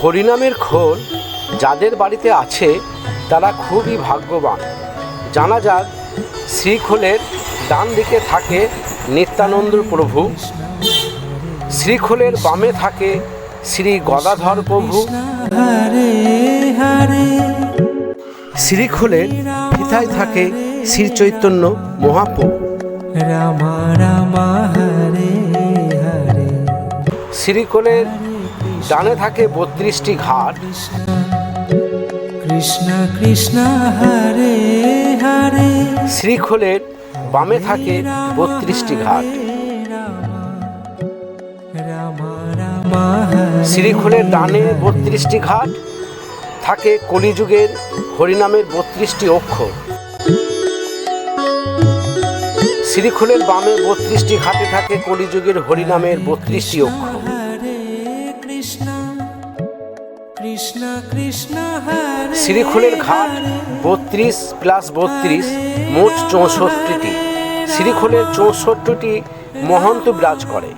হরিনামের খোল যাদের বাড়িতে আছে তারা খুবই ভাগ্যবান। জানা যাক শ্রীখোলের ডান দিকে থাকে নিত্যানন্দ প্রভু। শ্রীখোলের বামে থাকে শ্রী গদাধর প্রভু। শ্রীখোলের ফিতায় থাকে শ্রী চৈতন্য মহাপ্রভু। রাম রাম হরে হরে। শ্রীখোলের ডানে থাকে বত্রিশটি ঘাট। কৃষ্ণ কৃষ্ণ হরে হরে। শ্রীখোলের বামে থাকে বত্রিশটি ঘাট। শ্রীখোলের ডানে বত্রিশটি ঘাট থাকে কলিযুগের হরিনামের বত্রিশটি অক্ষর। শ্রীখোলের বামে বত্রিশটি ঘাটে থাকে কলিযুগের হরিনামের বত্রিশটি অক্ষর। শ্রীখোলের ঘাট বত্রিশ প্লাস বত্রিশ মোট চৌষট্টিটি। শ্রীখোলের চৌষট্টিটি মহন্ত বিরাজ করে।